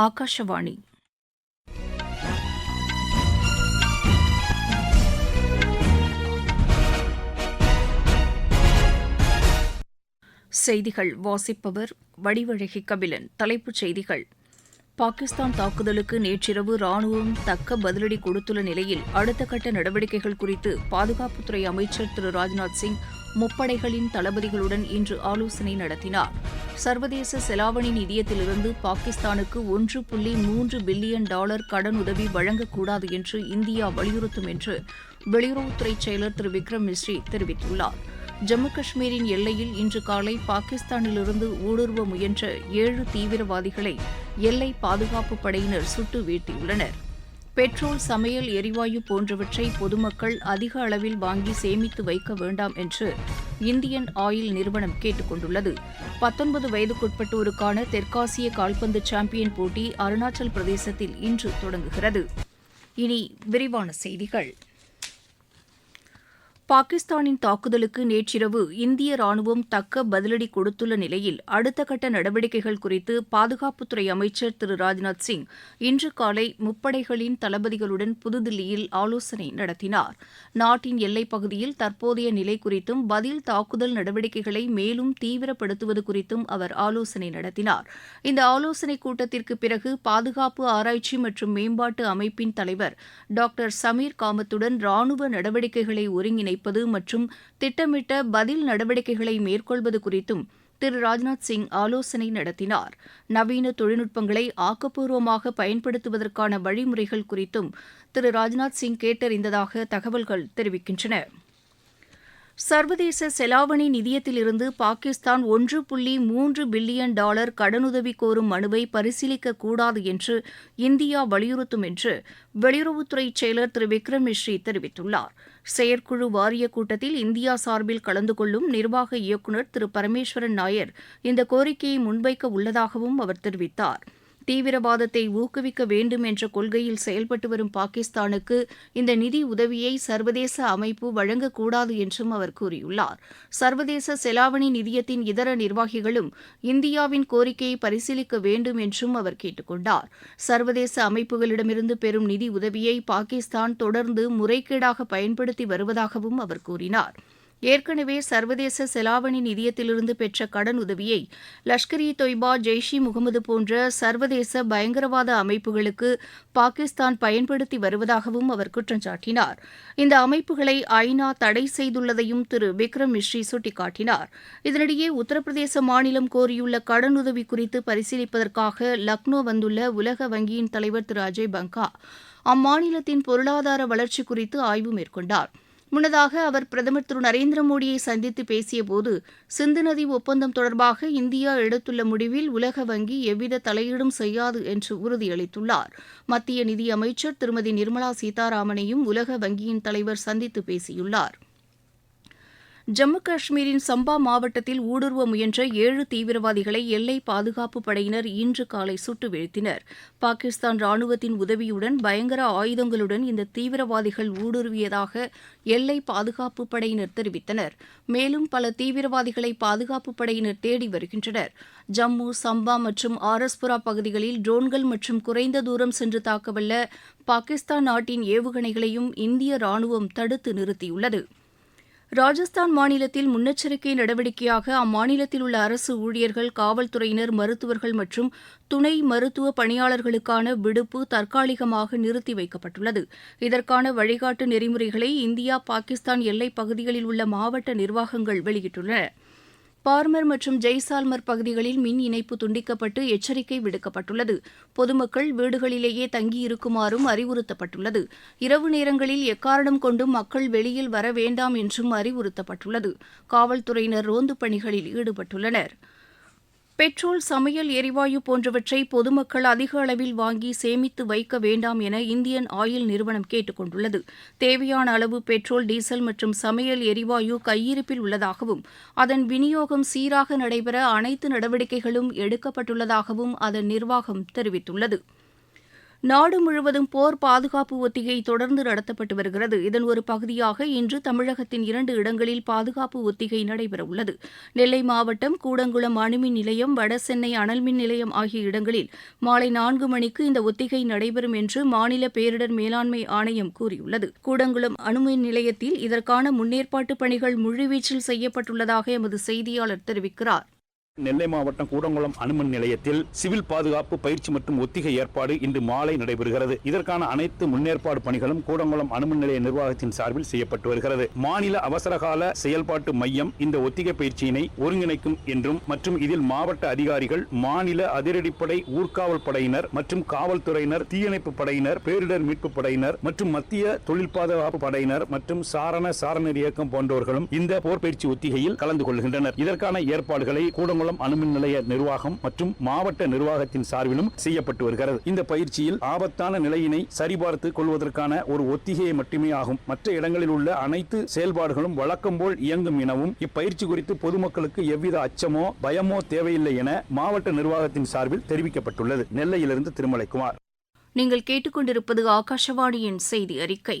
ஆகாஷவாணி செய்திகள் வாசிப்பவர் வடிவழகி கபிலன் தலைப்புச் செய்திகள். பாகிஸ்தான் தாக்குதலுக்கு நேற்றிரவு ராணுவம் தக்க பதிலடி கொடுத்துள்ள நிலையில் அடுத்த கட்ட நடவடிக்கைகள் குறித்து பாதுகாப்புத்துறை அமைச்சர் திரு ராஜ்நாத் சிங் முப்படைகளின் தளபதிகளுடன் இன்று ஆலோசனை நடத்தினார். சர்வதேச செலாவணி நிதியத்திலிருந்து பாகிஸ்தானுக்கு ஒன்று புள்ளி மூன்று பில்லியன் டாலர் கடனுதவி வழங்கக்கூடாது என்று இந்தியா வலியுறுத்தும் என்று வெளியுறவுத்துறை செயலர் திரு விக்ரம் மிஸ்ரி தெரிவித்துள்ளார். ஜம்மு காஷ்மீரின் எல்லையில் இன்று காலை பாகிஸ்தானிலிருந்து ஊடுருவ முயன்ற ஏழு தீவிரவாதிகளை எல்லை பாதுகாப்பு படையினர் சுட்டு வீழ்த்தியுள்ளனர். பெட்ரோல் சமையல் எரிவாயு போன்றவற்றை பொதுமக்கள் அதிக அளவில் வாங்கி சேமித்து வைக்க வேண்டாம் என்று இந்தியன் ஆயில் நிறுவனம் கேட்டுக் கொண்டுள்ளது பத்தொன்பது வயதுக்குட்பட்டோருக்கான தெற்காசிய கால்பந்து சாம்பியன் போட்டி அருணாச்சல் பிரதேசத்தில் இன்று தொடங்குகிறது. இனி விரிவான செய்திகள். பாகிஸ்தானின் தாக்குதலுக்கு நேற்றிரவு இந்திய ராணுவம் தக்க பதிலடி கொடுத்துள்ள நிலையில் அடுத்த கட்ட நடவடிக்கைகள் குறித்து பாதுகாப்புத்துறை அமைச்சர் திரு ராஜ்நாத் சிங் இன்று காலை முப்படைகளின் தளபதிகளுடன் புதுதில்லியில் ஆலோசனை நடத்தினார். நாட்டின் எல்லைப் பகுதியில் தற்போதைய நிலை குறித்தும் பதில் தாக்குதல் நடவடிக்கைகளை மேலும் தீவிரப்படுத்துவது குறித்தும் அவர் ஆலோசனை நடத்தினார். இந்த ஆலோசனைக் கூட்டத்திற்கு பிறகு பாதுகாப்பு ஆராய்ச்சி மற்றும் மேம்பாட்டு அமைப்பின் தலைவர் டாக்டர் சமீர் காமத்துடன் ராணுவ நடவடிக்கைகளை ஒருங்கிணைப்பது மற்றும் திட்டமிட்ட பதில் நடவடிக்கைகளை மேற்கொள்வது குறித்தும் திரு. ராஜ்நாத் சிங் ஆலோசனை நடத்தினார். நவீன தொழில்நுட்பங்களை ஆக்கப்பூர்வமாக பயன்படுத்துவதற்கான வழிமுறைகள் குறித்தும் திரு. ராஜ்நாத் சிங் கேட்டறிந்ததாக தகவல்கள் தெரிவிக்கின்றன. சர்வதேச செலாவணி நிதியத்திலிருந்து பாகிஸ்தான் ஒன்று புள்ளி மூன்று பில்லியன் டாலர் கடனுதவி கோரும் மனுவை பரிசீலிக்கக்கூடாது என்று இந்தியா வலியுறுத்தும் என்று வெளியுறவுத்துறை செயலர் திரு விக்ரம் மிஸ்ரி தெரிவித்துள்ளார். செயற்குழு வாரிய கூட்டத்தில் இந்தியா சார்பில் கலந்து கொள்ளும் நிர்வாக இயக்குநர் திரு பரமேஸ்வரன் நாயர் இந்த கோரிக்கையை முன்வைக்க உள்ளதாகவும் அவர் தெரிவித்தார். தீவிரவாதத்தை ஊக்குவிக்க வேண்டும் என்ற கொள்கையில் செயல்பட்டு வரும் பாகிஸ்தானுக்கு இந்த நிதி உதவியை சர்வதேச அமைப்பு வழங்கக்கூடாது என்றும் அவர் கூறியுள்ளார். சர்வதேச செலாவணி நிதியத்தின் இதர நிர்வாகிகளும் இந்தியாவின் கோரிக்கையை பரிசீலிக்க வேண்டும் என்றும் அவர் கேட்டுக்கொண்டார். சர்வதேச அமைப்புகளிடமிருந்து பெறும் நிதி உதவியை பாகிஸ்தான் தொடர்ந்து முறைகேடாக பயன்படுத்தி வருவதாகவும் அவர் கூறினார். ஏற்கனவே சர்வதேச செலாவணி நிதியத்திலிருந்து பெற்ற கடன் உதவியை லஷ்கர் இ தொய்பா ஜெய்ஷ் இ முகமது போன்ற சர்வதேச பயங்கரவாத அமைப்புகளுக்கு பாகிஸ்தான் பயன்படுத்தி வருவதாகவும் அவர் குற்றம் சாட்டினார். இந்த அமைப்புகளை ஐநா தடை செய்துள்ளதையும் திரு விக்ரம் மிஸ்ரி சுட்டிக்காட்டினார். இதனிடையே உத்தரப்பிரதேச மாநிலம் கோரியுள்ள கடனுதவி குறித்து பரிசீலிப்பதற்காக லக்னோ வந்துள்ள உலக வங்கியின் தலைவர் திரு அஜய் பங்கா அம்மாநிலத்தின் பொருளாதார வளர்ச்சி குறித்து ஆய்வு மேற்கொண்டார். முன்னதாக அவர் பிரதமர் திரு. நரேந்திர மோடியை சந்தித்து பேசியபோது சிந்து நதி ஒப்பந்தம் தொடர்பாக இந்தியா எடுத்துள்ள முடிவில் உலக வங்கி எவ்வித தலையீடும் செய்யாது என்று உறுதியளித்துள்ளார். மத்திய நிதியமைச்சர் திருமதி நிர்மலா சீதாராமனையும் உலக வங்கியின் தலைவர் சந்தித்து பேசியுள்ளார். ஜம்மு காஷ்மீரின் சம்பா மாவட்டத்தில் ஊடுருவ முயன்ற ஏழு தீவிரவாதிகளை எல்லை பாதுகாப்பு படையினர் இன்று காலை சுட்டு வீழ்த்தினர். பாகிஸ்தான் ராணுவத்தின் உதவியுடன் பயங்கர ஆயுதங்களுடன் இந்த தீவிரவாதிகள் ஊடுருவியதாக எல்லை பாதுகாப்பு படையினர் தெரிவித்தனர். மேலும் பல தீவிரவாதிகளை பாதுகாப்பு படையினர் தேடி வருகின்றனர். ஜம்மு சம்பா மற்றும் ஆரஸ்புரா பகுதிகளில் ட்ரோன்கள் மற்றும் குறைந்த தூரம் சென்று தாக்கவல்ல பாகிஸ்தான் நாட்டின் ஏவுகணைகளையும் இந்திய ராணுவம் தடுத்து நிறுத்தியுள்ளது. ராஜஸ்தான் மாநிலத்தில் முன்னெச்சரிக்கை நடவடிக்கையாக அம்மாநிலத்தில் உள்ள அரசு ஊழியர்கள் காவல்துறையினர் மருத்துவர்கள் மற்றும் துணை மருத்துவ பணியாளர்களுக்கான விடுப்பு தற்காலிகமாக நிறுத்தி வைக்கப்பட்டுள்ளது. இதற்கான வழிகாட்டு நெறிமுறைகளை இந்தியா பாகிஸ்தான் எல்லைப் பகுதிகளில் உள்ள மாவட்ட நிர்வாகங்கள் வெளியிட்டுள்ளன. பார்மர் மற்றும் ஜெய்சால்மர் பகுதிகளில் மின் இணைப்பு துண்டிக்கப்பட்டு எச்சரிக்கை விடுக்கப்பட்டுள்ளது. பொதுமக்கள் வீடுகளிலேயே தங்கியிருக்குமாறும் அறிவுறுத்தப்பட்டுள்ளது. இரவு நேரங்களில் எக்காரணம் கொண்டும் மக்கள் வெளியில் வர வேண்டாம் என்றும் அறிவுறுத்தப்பட்டுள்ளது. காவல்துறையினர் ரோந்து பணிகளில் ஈடுபட்டுள்ளனர். பெட்ரோல் சமையல் எரிவாயு போன்றவற்றை பொதுமக்கள் அதிக அளவில் வாங்கி சேமித்து வைக்க வேண்டாம் என இந்தியன் ஆயில் நிறுவனம் கேட்டுக் கொண்டுள்ளது. தேவையான அளவு பெட்ரோல் டீசல் மற்றும் சமையல் எரிவாயு கையிருப்பில் உள்ளதாகவும் அதன் விநியோகம் சீராக நடைபெற அனைத்து நடவடிக்கைகளும் எடுக்கப்பட்டுள்ளதாகவும் அதன் நிர்வாகம் தெரிவித்துள்ளது. நாடு முழுவதும் போர் பாதுகாப்பு ஒத்திகை தொடர்ந்து நடத்தப்பட்டு வருகிறது. இதன் ஒரு பகுதியாக இன்று தமிழகத்தின் இரண்டு இடங்களில் பாதுகாப்பு ஒத்திகை நடைபெறவுள்ளது. நெல்லை மாவட்டம் கூடங்குளம் அணுமின் நிலையம் வடசென்னை அனல்மின் நிலையம் ஆகிய இடங்களில் மாலை நான்கு மணிக்கு இந்த ஒத்திகை நடைபெறும் என்று மாநில பேரிடர் மேலாண்மை ஆணையம் கூறியுள்ளது. கூடங்குளம் அணுமின் நிலையத்தில் இதற்கான முன்னேற்பாட்டு பணிகள் முழுவீச்சில் செய்யப்பட்டுள்ளதாக எமது செய்தியாளர் தெரிவிக்கிறார். நெல்லை மாவட்டம் கூடங்குளம் அனுமன் நிலையத்தில் சிவில் பாதுகாப்பு பயிற்சி மற்றும் ஒத்திகை ஏற்பாடு இன்று மாலை நடைபெறுகிறது. இதற்கான அனைத்து முன்னேற்பாடு பணிகளும் கூடங்குளம் அனுமன் நிலைய நிர்வாகத்தின் சார்பில் செய்யப்பட்டு வருகிறது. மாநில அவசரகால செயல்பாட்டு மையம் இந்த ஒத்திகை பயிற்சியினை ஒருங்கிணைக்கும் என்றும் மற்றும் இதில் மாவட்ட அதிகாரிகள் மாநில அதிரடிப்படை ஊர்காவல் படையினர் மற்றும் காவல்துறையினர் தீயணைப்பு படையினர் பேரிடர் மீட்பு படையினர் மற்றும் மத்திய தொழில் பாதுகாப்பு படையினர் மற்றும் சாரண சாரணர் இயக்கம் போன்றவர்களும் இந்த போர் பயிற்சி ஒத்திகையில் கலந்து கொள்கின்றனர். இதற்கான ஏற்பாடுகளை கூடங்குளம் திருமங்கலம் அணுமின் நிலைய நிர்வாகம் மற்றும் மாவட்ட நிர்வாகத்தின் சார்பிலும் செய்யப்பட்டு வருகிறது. இந்த பயிற்சியில் ஆபத்தான நிலையினை சரிபார்த்து கொள்வதற்கான ஒரு ஒத்திகையை மட்டுமே ஆகும். மற்ற இடங்களில் உள்ள அனைத்து செயல்பாடுகளும் வழக்கம் போல் இயங்கும் எனவும் இப்பயிற்சி குறித்து பொதுமக்களுக்கு எவ்வித அச்சமோ பயமோ தேவையில்லை என மாவட்ட நிர்வாகத்தின் சார்பில் தெரிவிக்கப்பட்டுள்ளது. நெல்லையிலிருந்து திருமலைக்குமார். நீங்கள் கேட்டுக்கொண்டிருப்பது ஆகாஷவாணியின் செய்தி அறிக்கை.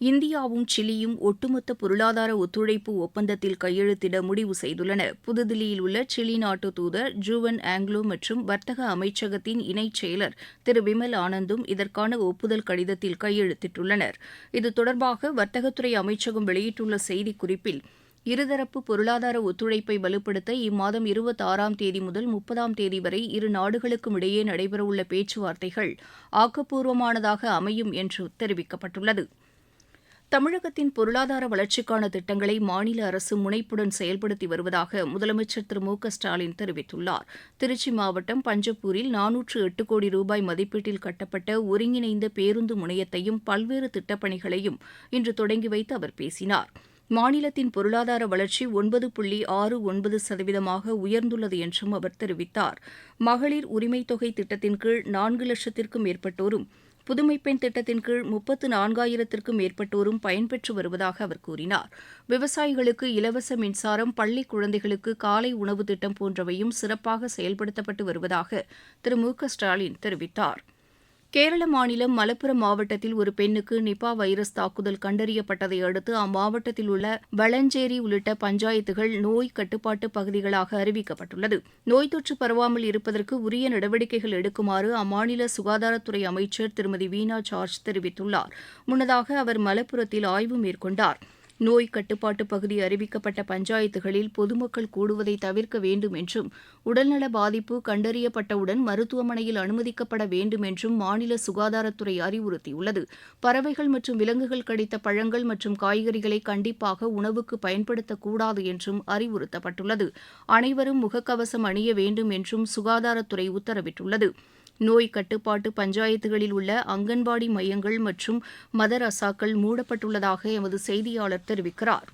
இந்தியாவும் சிலியும் ஒட்டுமொத்த பொருளாதார ஒத்துழைப்பு ஒப்பந்தத்தில் கையெழுத்திட முடிவு செய்துள்ளன. புதுதில்லியில் உள்ள சிலி நாட்டு தூதர் ஜூவன் ஆங்லோ மற்றும் வர்த்தக அமைச்சகத்தின் இணைச் செயலர் திரு விமல் ஆனந்தும் இதற்கான ஒப்புதல் கடிதத்தில் கையெழுத்திட்டுள்ளனர். இது தொடர்பாக வர்த்தகத்துறை அமைச்சகம் வெளியிட்டுள்ள செய்திக்குறிப்பில் இருதரப்பு பொருளாதார ஒத்துழைப்பை வலுப்படுத்த இம்மாதம் இருபத்தாறாம் தேதி முதல் முப்பதாம் தேதி வரை இரு நாடுகளுக்கும் இடையே நடைபெறவுள்ள பேச்சுவார்த்தைகள் ஆக்கப்பூர்வமானதாக அமையும் என்று தெரிவிக்கப்பட்டுள்ளது. தமிழகத்தின் பொருளாதார வளர்ச்சிக்கான திட்டங்களை மாநில அரசு முனைப்புடன் செயல்படுத்தி வருவதாக முதலமைச்சர் திரு மு க ஸ்டாலின் தெரிவித்துள்ளார். திருச்சி மாவட்டம் பஞ்சப்பூரில் நானூற்று எட்டு கோடி ரூபாய் மதிப்பீட்டில் கட்டப்பட்ட ஒருங்கிணைந்த பேருந்து முனையத்தையும் பல்வேறு திட்டப்பணிகளையும் இன்று தொடங்கி வைத்து அவர் பேசினார். மாநிலத்தின் பொருளாதார வளர்ச்சி ஒன்பது புள்ளி ஆறு ஒன்பது சதவீதமாக உயர்ந்துள்ளது என்றும் அவர் தெரிவித்தார். மகளிர் உரிமைத் தொகை திட்டத்தின் கீழ் நான்கு லட்சத்திற்கும் மேற்பட்டோரும் புதுமைப்பெண் திட்டத்தின் கீழ் முப்பத்து நான்காயிரத்திற்கும் மேற்பட்டோரும் பயன்பெற்று வருவதாக அவர் கூறினார். விவசாயிகளுக்கு இலவச மின்சாரம் பள்ளி குழந்தைகளுக்கு காலை உணவு திட்டம் போன்றவையும் சிறப்பாக செயல்படுத்தப்பட்டு வருவதாக திரு மு க ஸ்டாலின் தெரிவித்தார். கேரள மாநிலம் மலப்புரம் மாவட்டத்தில் ஒரு பெண்ணுக்கு நிபா வைரஸ் தாக்குதல் கண்டறியப்பட்டதை அடுத்து அம்மாவட்டத்தில் உள்ள வளஞ்சேரி உள்ளிட்ட பஞ்சாயத்துகள் நோய் கட்டுப்பாட்டு பகுதிகளாக அறிவிக்கப்பட்டுள்ளது. நோய் தொற்று பரவாமல் இருப்பதற்கு உரிய நடவடிக்கைகள் எடுக்குமாறு அம்மாநில சுகாதாரத்துறை அமைச்சர் திருமதி வீணா ஜார்ஜ் தெரிவித்துள்ளார். முன்னதாக அவர் மலப்புரத்தில் ஆய்வு மேற்கொண்டார். நோய் கட்டுப்பாட்டு பகுதி அறிவிக்கப்பட்ட பஞ்சாயத்துகளில் பொதுமக்கள் கூடுவதை தவிர்க்க வேண்டும் என்றும் உடல்நல பாதிப்பு கண்டறியப்பட்டவுடன் மருத்துவமனையில் அனுமதிக்கப்பட வேண்டும் என்றும் மாநில சுகாதாரத்துறை அறிவுறுத்தியுள்ளது. பறவைகள் மற்றும் விலங்குகள் கடித்த பழங்கள் மற்றும் காய்கறிகளை கண்டிப்பாக உணவுக்கு பயன்படுத்தக்கூடாது என்றும் அறிவுறுத்தப்பட்டுள்ளது. அனைவரும் முகக்கவசம் அணிய வேண்டும் என்றும் சுகாதாரத்துறை உத்தரவிட்டுள்ளது. நோய் கட்டுப்பாட்டு பஞ்சாயத்துகளில் உள்ள அங்கன்வாடி மையங்கள் மற்றும் மதரசாக்கள் மூடப்பட்டுள்ளதாக எமது செய்தியாளர் தெரிவிக்கிறார்.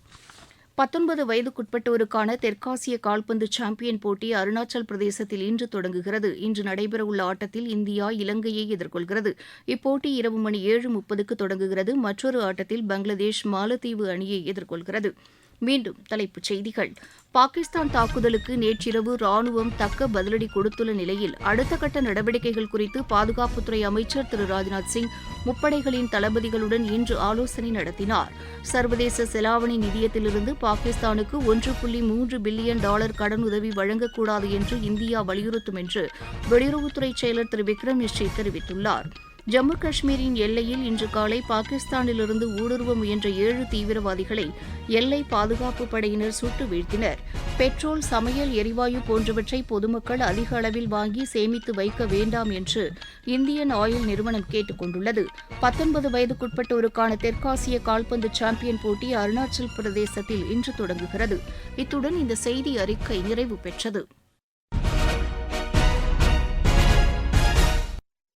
பத்தொன்பது வயதுக்குட்பட்டோருக்கான தெற்காசிய கால்பந்து சாம்பியன் போட்டி அருணாச்சல் பிரதேசத்தில் இன்று தொடங்குகிறது. இன்று நடைபெறவுள்ள ஆட்டத்தில் இந்தியா இலங்கையை எதிர்கொள்கிறது. இப்போட்டி இரவு மணி ஏழு முப்பதுக்கு தொடங்குகிறது. மற்றொரு ஆட்டத்தில் பங்களாதேஷ் மாலத்தீவு அணியை எதிர்கொள்கிறது. மீண்டும் தலைப்புச் செய்திகள். பாகிஸ்தான் தாக்குதலுக்கு நேற்றிரவு ராணுவம் தக்க பதிலடி கொடுத்துள்ள நிலையில் அடுத்த கட்ட நடவடிக்கைகள் குறித்து பாதுகாப்புத்துறை அமைச்சர் திரு ராஜ்நாத் சிங் முப்படைகளின் தளபதிகளுடன் இன்று ஆலோசனை நடத்தினார். சர்வதேச செலாவணி நிதியத்திலிருந்து பாகிஸ்தானுக்கு ஒன்று புள்ளி மூன்று பில்லியன் டாலர் கடனுதவி வழங்கக்கூடாது என்று இந்தியா வலியுறுத்தும் என்று வெளியுறவுத்துறை செயலர் திரு விக்ரம் மிஸ்ரி தெரிவித்துள்ளார். ஜம்மு காஷ்மீரின் எல்லையில் இன்று காலை பாகிஸ்தானிலிருந்து ஊடுருவ முயன்ற ஏழு தீவிரவாதிகளை எல்லை பாதுகாப்பு படையினர் சுட்டு வீழ்த்தினர். பெட்ரோல் சமையல் எரிவாயு போன்றவற்றை பொதுமக்கள் அதிக அளவில் வாங்கி சேமித்து வைக்க வேண்டாம் என்று இந்தியன் ஆயில் நிறுவனம் கேட்டுக் கொண்டுள்ளது. பத்தொன்பது வயதுக்குட்பட்டோருக்கான தெற்காசிய கால்பந்து சாம்பியன் போட்டி அருணாச்சல் பிரதேசத்தில் இன்று தொடங்குகிறது. இத்துடன் இந்த செய்தி அறிக்கை நிறைவு பெற்றது.